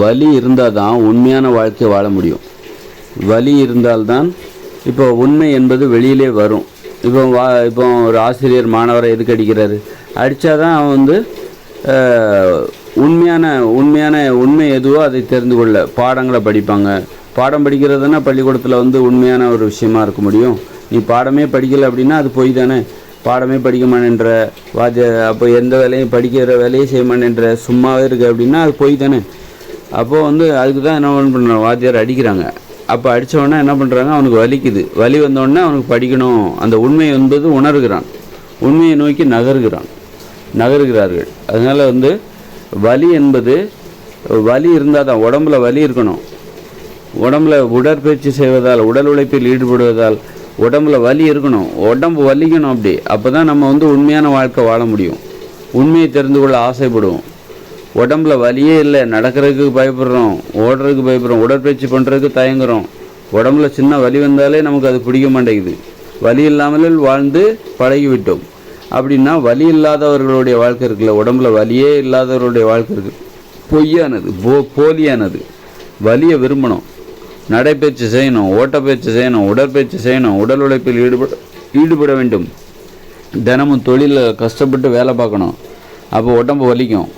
வலி இருந்தால் தான் உண்மையான வாழ்க்கை வாழ முடியும். வலி இருந்தால்தான் இப்போ உண்மை என்பது வெளியிலே வரும். இப்போ வா இப்போ ஒரு ஆசிரியர் மாணவரை எதுக்கு அடிக்கிறாரு? அடித்தாதான் அவன் வந்து உண்மையான உண்மையான உண்மை எதுவோ அதை தெரிந்து கொள்ள பாடங்களை படிப்பாங்க. பாடம் படிக்கிறதுனா பள்ளிக்கூடத்தில் வந்து உண்மையான ஒரு விஷயமா இருக்க முடியும். நீ பாடமே படிக்கல அப்படின்னா அது பொய் தானே. பாடமே படிக்க மாட்டேன்ற வாத்திய அப்போ எந்த வேலையும் படிக்கிற வேலையை செய்ய மாட்டேன்ற சும்மாவே இருக்கு அப்படின்னா அது பொய் தானே. அப்போது வந்து அதுக்கு தான் என்ன பண்ணுறாங்க வாத்தியார் அடிக்கிறாங்க. அப்போ அடித்தவொடனே என்ன பண்ணுறாங்க அவனுக்கு வலிக்குது. வலி வந்தோடனே அவனுக்கு படிக்கணும். அந்த உண்மை என்பது உணர்கிறான். உண்மையை நோக்கி நகர்கிறான். நகருகிறார்கள். அதனால் வந்து வலி என்பது வலி இருந்தால் தான் உடம்புல வலி இருக்கணும். உடம்புல உடற்பயிற்சி செய்வதால் உடல் உழைப்பில் ஈடுபடுவதால் உடம்புல வலி இருக்கணும். உடம்பு வலிக்கணும் அப்படி. அப்போ தான் நம்ம வந்து உண்மையான வாழ்க்கை வாழ முடியும். உண்மையை தெரிந்து கொள்ள ஆசைப்படுவோம். உடம்புல வலியே இல்லை நடக்கிறதுக்கு பயப்படுறோம் ஓடுறதுக்கு பயப்படுறோம் உடற்பயிற்சி பண்ணுறதுக்கு தயங்குறோம். உடம்புல சின்ன வலி வந்தாலே நமக்கு அது பிடிக்க மாட்டேங்குது. வலி இல்லாமலே வாழ்ந்து பழகிவிட்டோம். அப்படின்னா வலி இல்லாதவர்களுடைய வாழ்க்கை இருக்குல்ல உடம்புல வலியே இல்லாதவர்களுடைய வாழ்க்கை இருக்கு. பொய்யானது போ போலியானது. வலியை விரும்பணும். நடைப்பயிற்சி செய்யணும் ஓட்டப்பயிற்சி செய்யணும் உடற்பயிற்சி செய்யணும் உடல் உழைப்பில் ஈடுபட ஈடுபட வேண்டும். தினமும் தொழிலில் கஷ்டப்பட்டு வேலை பார்க்கணும். அப்போ உடம்பு வலிக்கும்.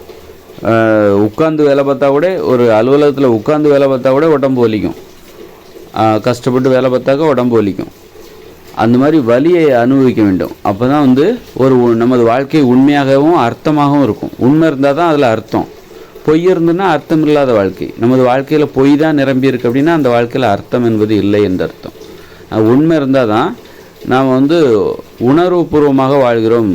உட்காந்து வேலை பார்த்தா கூட ஒரு அலுவலகத்தில் உட்காந்து வேலை பார்த்தா கூட உடம்பு வலிக்கும். கஷ்டப்பட்டு வேலை பார்த்தாக்க உடம்பு வலிக்கும். அந்த மாதிரி வலியை அனுபவிக்க வேண்டும். அப்போ தான் வந்து ஒரு நமது வாழ்க்கை உண்மையாகவும் அர்த்தமாகவும் இருக்கும். உண்மை இருந்தால் தான் அதில் அர்த்தம். பொய் இருந்துன்னா அர்த்தம் இல்லாத வாழ்க்கை. நமது வாழ்க்கையில் பொய் தான் நிரம்பி இருக்கு அப்படின்னா அந்த வாழ்க்கையில் அர்த்தம் என்பது இல்லை என்று அர்த்தம். உண்மை இருந்தால் தான் நாம் வந்து உணர்வுபூர்வமாக வாழ்கிறோம்.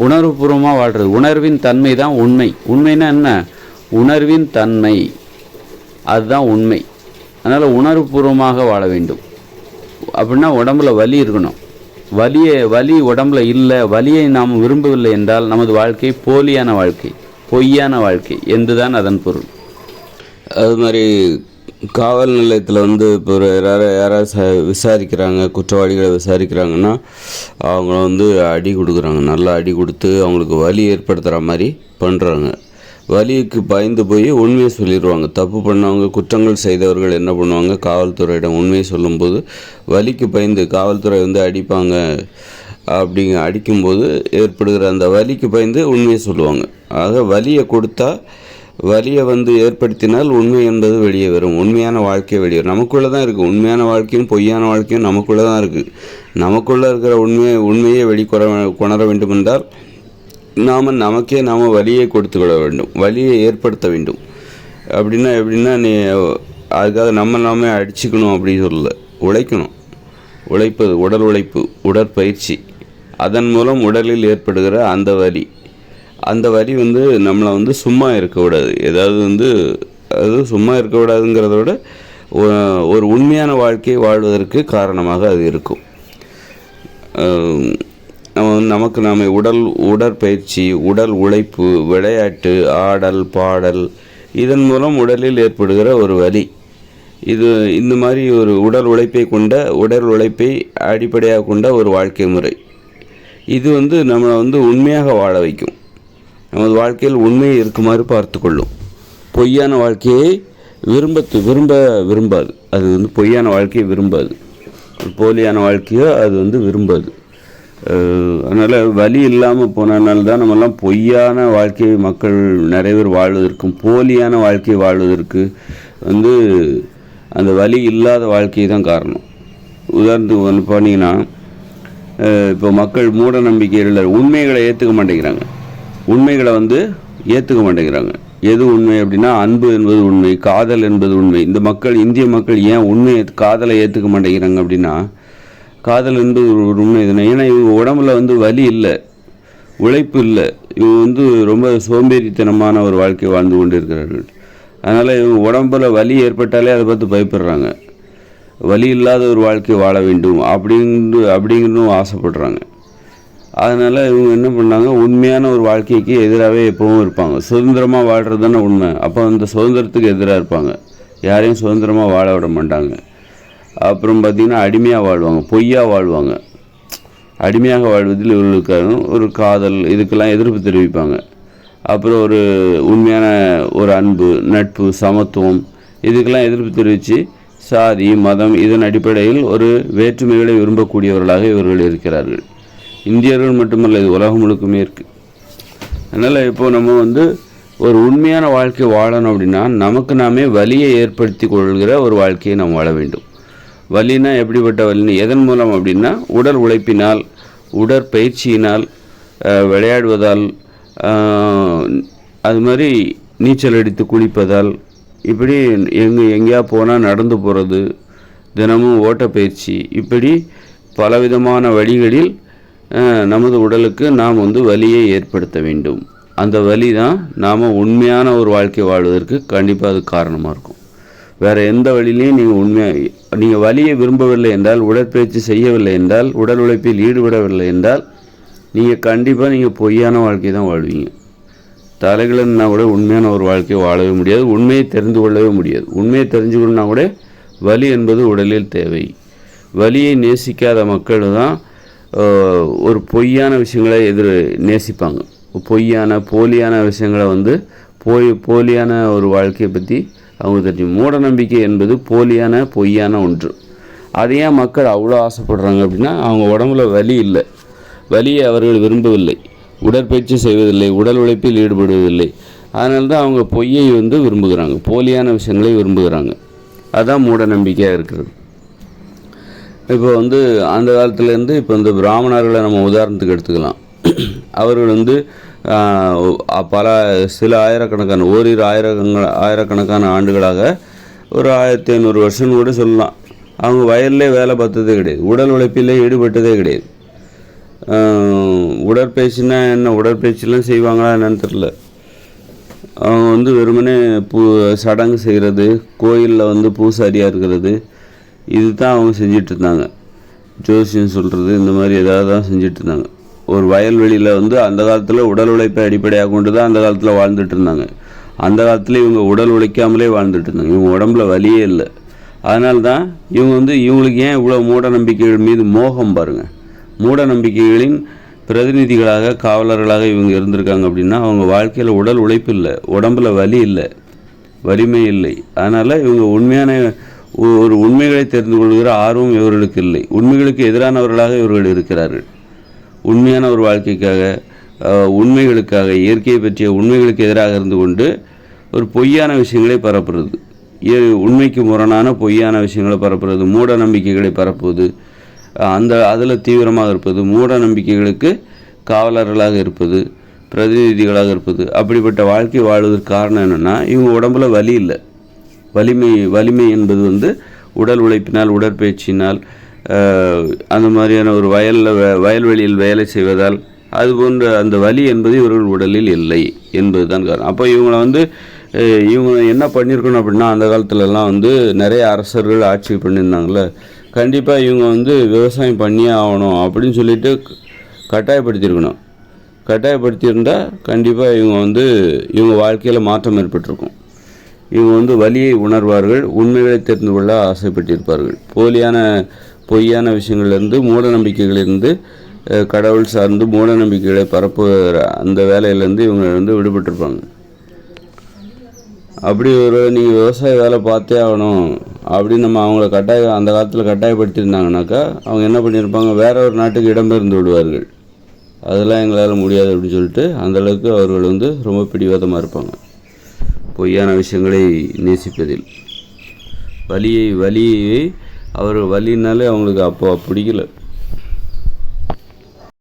உணர்வுபூர்வமாக வாழ்கிறது உணர்வின் தன்மை தான் உண்மை. உண்மைன்னா என்ன? உணர்வின் தன்மை. அதுதான் உண்மை. அதனால் உணர்வுபூர்வமாக வாழ வேண்டும். அப்படின்னா உடம்புல வலி இருக்கணும். வலியை வலி உடம்புல இல்லை. வலியை நாம் விரும்பவில்லை என்றால் நமது வாழ்க்கை போலியான வாழ்க்கை பொய்யான வாழ்க்கை. என்றுதான் அதன் பொருள். அது மாதிரி காவல் நிலையத்தில் வந்து இப்போ ஒரு யாராவது யாராவது ச விசாரிக்கிறாங்க குற்றவாளிகளை விசாரிக்கிறாங்கன்னா அவங்கள வந்து அடி கொடுக்குறாங்க. நல்லா அடி கொடுத்து அவங்களுக்கு வலி ஏற்படுத்துகிற மாதிரி பண்ணுறாங்க வலிக்கு பயந்து போய் உண்மையை சொல்லிடுவாங்க தப்பு பண்ணவங்க குற்றங்கள் செய்தவர்கள் என்ன பண்ணுவாங்க? காவல்துறையிடம் உண்மையை சொல்லும்போது வலிக்கு பயந்து காவல்துறை வந்து அடிப்பாங்க. அப்படிங்க அடிக்கும்போது ஏற்படுகிற அந்த வலிக்கு பயந்து உண்மையை சொல்லுவாங்க. ஆக வலியை கொடுத்தா வலியை வந்து ஏற்படுத்தினால் உண்மை என்பது வெளியே வரும். உண்மையான வாழ்க்கை வெளியே வரும். நமக்குள்ளே தான் இருக்குது உண்மையான வாழ்க்கையும் பொய்யான வாழ்க்கையும் நமக்குள்ளே தான் இருக்குது நமக்குள்ளே இருக்கிற உண்மையை உண்மையை வெளிக்கொற கொணர வேண்டும் என்றால் நாம் நமக்கே நாம் வலியை கொடுத்து கொள்ள வேண்டும். வலியை ஏற்படுத்த வேண்டும். அப்படின்னா எப்படின்னா நீ அதுக்காக நம்ம நாமே அடிச்சுக்கணும் அப்படின்னு சொல்லல. உழைக்கணும். உழைப்பது உடல் உழைப்பு உடற்பயிற்சி. அதன் மூலம் உடலில் ஏற்படுகிற அந்த வலி. அந்த வரி வந்து நம்மளை வந்து சும்மா இருக்கக்கூடாது ஏதாவது வந்து அது சும்மா இருக்கக்கூடாதுங்கிறத விட ஒரு உண்மையான வாழ்க்கையை வாழ்வதற்கு காரணமாக அது இருக்கும். நம்ம நமக்கு நாம் உடல் உடற்பயிற்சி உடல் உழைப்பு விளையாட்டு ஆடல் பாடல் இதன் மூலம் உடலில் ஏற்படுகிற ஒரு வலி. இது இந்த மாதிரி ஒரு உடல் உழைப்பை கொண்ட உடல் உழைப்பை அடிப்படையாக கொண்ட ஒரு வாழ்க்கை முறை. இது வந்து நம்மளை வந்து உண்மையாக வாழ வைக்கும். நமது வாழ்க்கையில் உண்மையை இருக்குமாறு பார்த்து கொள்ளும் பொய்யான வாழ்க்கையை விரும்ப விரும்ப விரும்பாது. அது வந்து பொய்யான வாழ்க்கையை விரும்பாது. போலியான வாழ்க்கையோ அது வந்து விரும்பாது. அதனால் வலி இல்லாமல் போனதுனால தான் நம்மெல்லாம் பொய்யான வாழ்க்கையை மக்கள் நிறைய பேர் வாழ்வதற்கும் போலியான வாழ்க்கை வாழ்வதற்கு வந்து அந்த வலி இல்லாத வாழ்க்கை தான் காரணம். உதாரணத்துக்கு வந்து பார்த்தீங்கன்னா இப்போ மக்கள் மூட நம்பிக்கைகளில் உண்மைகளை ஏற்றுக்க மாட்டேங்கிறாங்க. உண்மைகளை வந்து ஏற்றுக்க மாட்டேங்கிறாங்க. எது உண்மை அப்படின்னா அன்பு என்பது உண்மை காதல் என்பது உண்மை. இந்த மக்கள் இந்திய மக்கள் ஏன் உண்மையை காதலை ஏற்றுக்க மாட்டேங்கிறாங்க அப்படின்னா காதல் என்பது ஒரு உண்மை தானே. ஏன்னா இவங்க உடம்புல வந்து வலி இல்லை உழைப்பு இல்லை. இவங்க வந்து ரொம்ப சோம்பேறித்தனமான ஒரு வாழ்க்கையை வாழ்ந்து கொண்டிருக்கிறார்கள். அதனால் இவங்க உடம்புல வலி ஏற்பட்டாலே அதை பார்த்து பயப்படுறாங்க. வலி இல்லாத ஒரு வாழ்க்கை வாழ வேண்டும் அப்படிங்கு அப்படிங்கிறதும் ஆசைப்படுறாங்க. அதனால் இவங்க என்ன பண்ணாங்க? உண்மையான ஒரு வாழ்க்கைக்கு எதிராகவே எப்பவும் இருப்பாங்க. சுதந்திரமாக வாழ்கிறது தானே உண்மை. அப்போ அந்த சுதந்திரத்துக்கு எதிராக இருப்பாங்க. யாரையும் சுதந்திரமாக வாழ விட மாட்டாங்க. அப்புறம் பார்த்திங்கன்னா அடிமையாக வாழ்வாங்க. பொய்யாக வாழ்வாங்க. அடிமையாக வாழ்வதில் இவர்களுக்கு ஒரு காதல் இதுக்கெல்லாம் எதிர்ப்பு தெரிவிப்பாங்க. அப்புறம் ஒரு உண்மையான ஒரு அன்பு நட்பு சமத்துவம் இதுக்கெல்லாம் எதிர்ப்பு தெரிவித்து சாதி மதம் இதன் அடிப்படையில் ஒரு வேற்றுமைகளை விரும்பக்கூடியவர்களாக இவர்கள் இருக்கிறார்கள். இந்தியர்கள் மட்டுமல்ல இது உலகம் முழுக்குமே இருக்குது அதனால் இப்போது நம்ம வந்து ஒரு உண்மையான வாழ்க்கை வாழணும் அப்படின்னா நமக்கு நாமே வலியை ஏற்படுத்தி கொள்கிற ஒரு வாழ்க்கையை நாம் வாழ வேண்டும். வலினா எப்படிப்பட்ட வலின்னு எதன் மூலம் அப்படின்னா உடல் உழைப்பினால் உடற்பயிற்சியினால் விளையாடுவதால் அது மாதிரி நீச்சல் அடித்து குளிப்பதால் இப்படி எங்கே எங்கேயா போனால் நடந்து போகிறது தினமும் ஓட்டப்பயிற்சி இப்படி பலவிதமான வழிகளில் நமது உடலுக்கு நாம் வந்து வலியை ஏற்படுத்த வேண்டும். அந்த வலி தான் நாம் உண்மையான ஒரு வாழ்க்கை வாழ்வதற்கு கண்டிப்பாக அது காரணமாக இருக்கும். வேறு எந்த வழியிலையும் நீங்கள் உண்மையாக நீங்கள் வலியை விரும்பவில்லை என்றால் உடற்பயிற்சி செய்யவில்லை என்றால் உடல் உழைப்பில் ஈடுபடவில்லை என்றால் நீங்கள் கண்டிப்பாக நீங்கள் பொய்யான வாழ்க்கை தான் வாழ்வீங்க. தலைகளைன்னா கூட உண்மையான ஒரு வாழ்க்கையை வாழவே முடியாது உண்மையை தெரிந்து கொள்ளவே முடியாது. உண்மையை தெரிஞ்சுக்கணுன்னா கூட வலி என்பது உடலில் தேவை. வலியை நேசிக்காத மக்கள் தான் ஒரு பொய்யான விஷயங்களை எதிர் நேசிப்பாங்க. பொய்யான போலியான விஷயங்களை வந்து போய் போலியான ஒரு வாழ்க்கையை பற்றி அவங்க தெரிஞ்சு மூட நம்பிக்கை என்பது போலியான பொய்யான ஒன்று. அதை ஏன் மக்கள் அவ்வளோ ஆசைப்படுறாங்க அப்படின்னா அவங்க உடம்புல வலி இல்லை. வலியை அவர்கள் விரும்பவில்லை. உடற்பயிற்சி செய்வதில்லை. உடல் உழைப்பில் ஈடுபடுவதில்லை. அதனால தான் அவங்க பொய்யை வந்து விரும்புகிறாங்க. போலியான விஷயங்களை விரும்புகிறாங்க. அதுதான் மூட நம்பிக்கையாக இருக்கிறது. இப்போ வந்து அந்த காலத்துலேருந்து இப்போ இந்த பிராமணர்களை நம்ம உதாரணத்துக்கு எடுத்துக்கலாம். அவர்கள் வந்து பல சில ஆயிரக்கணக்கான ஓரிரு ஆயிரக்கண ஆயிரக்கணக்கான ஆண்டுகளாக ஒரு ஆயிரத்தி ஐநூறு வருஷம் கூட சொல்லலாம். அவங்க வயல்லே வேலை பார்த்ததே கிடையாது. உடல் உழைப்பிலே ஈடுபட்டதே கிடையாது. உடற்பயிற்சினா என்ன? உடற்பயிற்சிலாம் செய்வாங்களா என்னன்னு தெரில அவங்க வந்து வெறுமனே பூ சடங்கு செய்கிறது கோயிலில் வந்து பூசாரியாக இருக்கிறது இது தான் அவங்க செஞ்சிட்டு இருந்தாங்க ஜோசியம் சொல்கிறது இந்த மாதிரி ஏதாவது தான் செஞ்சுட்டு இருந்தாங்க ஒரு வயல்வெளியில் வந்து அந்த காலத்தில் உடல் உழைப்பை அடிப்படையாக கொண்டு தான் அந்த காலத்தில் வாழ்ந்துட்டு இருந்தாங்க அந்த காலத்தில் இவங்க உடல் உழைக்காமலே வாழ்ந்துட்டு இருந்தாங்க இவங்க உடம்புல வலியே இல்லை. அதனால தான் இவங்க வந்து இவங்களுக்கு ஏன் இவ்வளோ மூட நம்பிக்கைகள் மீது மோகம் பாருங்கள் மூட நம்பிக்கைகளின் பிரதிநிதிகளாக காவலர்களாக இவங்க இருந்திருக்காங்க அப்படின்னா அவங்க வாழ்க்கையில் உடல் உழைப்பு இல்லை உடம்புல வலி இல்லை வலிமை இல்லை. அதனால் இவங்க உண்மையான ஒரு உண்மைகளை தெரிந்து கொள்கிற ஆர்வம் இவர்களுக்கு இல்லை. உண்மைகளுக்கு எதிரானவர்களாக இவர்கள் இருக்கிறார்கள். உண்மையான ஒரு வாழ்க்கைக்காக உண்மைகளுக்காக இயற்கையை பற்றிய உண்மைகளுக்கு எதிராக இருந்து கொண்டு ஒரு பொய்யான விஷயங்களை பரப்புறது. உண்மைக்கு முரணான பொய்யான விஷயங்களை பரப்புறது மூட நம்பிக்கைகளை பரப்புவது அந்த அதில் தீவிரமாக இருப்பது மூட நம்பிக்கைகளுக்கு காவலர்களாக இருப்பது பிரதிநிதிகளாக இருப்பது. அப்படிப்பட்ட வாழ்க்கை வாழ்வதற்கு காரணம் என்னென்னா இவங்க உடம்புல வலி இல்லை. வலிமை வலிமை என்பது வந்து உடல் உழைப்பினால் உடற்பயிற்சியினால் அந்த மாதிரியான ஒரு வயலில் வயல்வெளியில் வேலை செய்வதால் அது போன்ற அந்த வலி என்பது இவர்கள் உடலில் இல்லை என்பது தான் காரணம். அப்போ இவங்களை வந்து இவங்க என்ன பண்ணியிருக்கணும் அப்படின்னா அந்த காலத்துலலாம் வந்து நிறைய அரசர்கள் ஆட்சி பண்ணியிருந்தாங்கல்ல கண்டிப்பாக இவங்க வந்து விவசாயம் பண்ணியே ஆகணும் அப்படின்னு சொல்லிட்டு கட்டாயப்படுத்தியிருக்கணும். கட்டாயப்படுத்தியிருந்தால் கண்டிப்பாக இவங்க வந்து இவங்க வாழ்க்கையில் மாற்றம் ஏற்பட்டிருக்கும். இவங்க வந்து வலியை உணர்வார்கள் உண்மைகளை தெரிந்து கொள்ள ஆசைப்பட்டிருப்பார்கள். போலியான பொய்யான விஷயங்கள்லேருந்து மூட நம்பிக்கைகளிலிருந்து கடவுள் சார்ந்து மூட நம்பிக்கைகளை பரப்புகிற அந்த வேலையிலேருந்து இவங்க வந்து விடுபட்டிருப்பாங்க. அப்படி ஒரு நீங்கள் விவசாய வேலை பார்த்தே ஆகணும் அப்படின்னு நம்ம அவங்கள கட்டாய அந்த காலத்தில் கட்டாயப்படுத்தியிருந்தாங்கனாக்கா அவங்க என்ன பண்ணியிருப்பாங்க வேற ஒரு நாட்டுக்கு இடம்பெயர்ந்து விடுவார்கள். அதெல்லாம் எங்களால் முடியாது அப்படின்னு சொல்லிட்டு அந்தளவுக்கு அவர்கள் வந்து ரொம்ப பிடிவாதமாக இருப்பாங்க. பொய்யான விஷயங்களை நேசிப்பதில். வலியை வலியை அவர் வலினாலே அவங்களுக்கு அப்போ பிடிக்கல.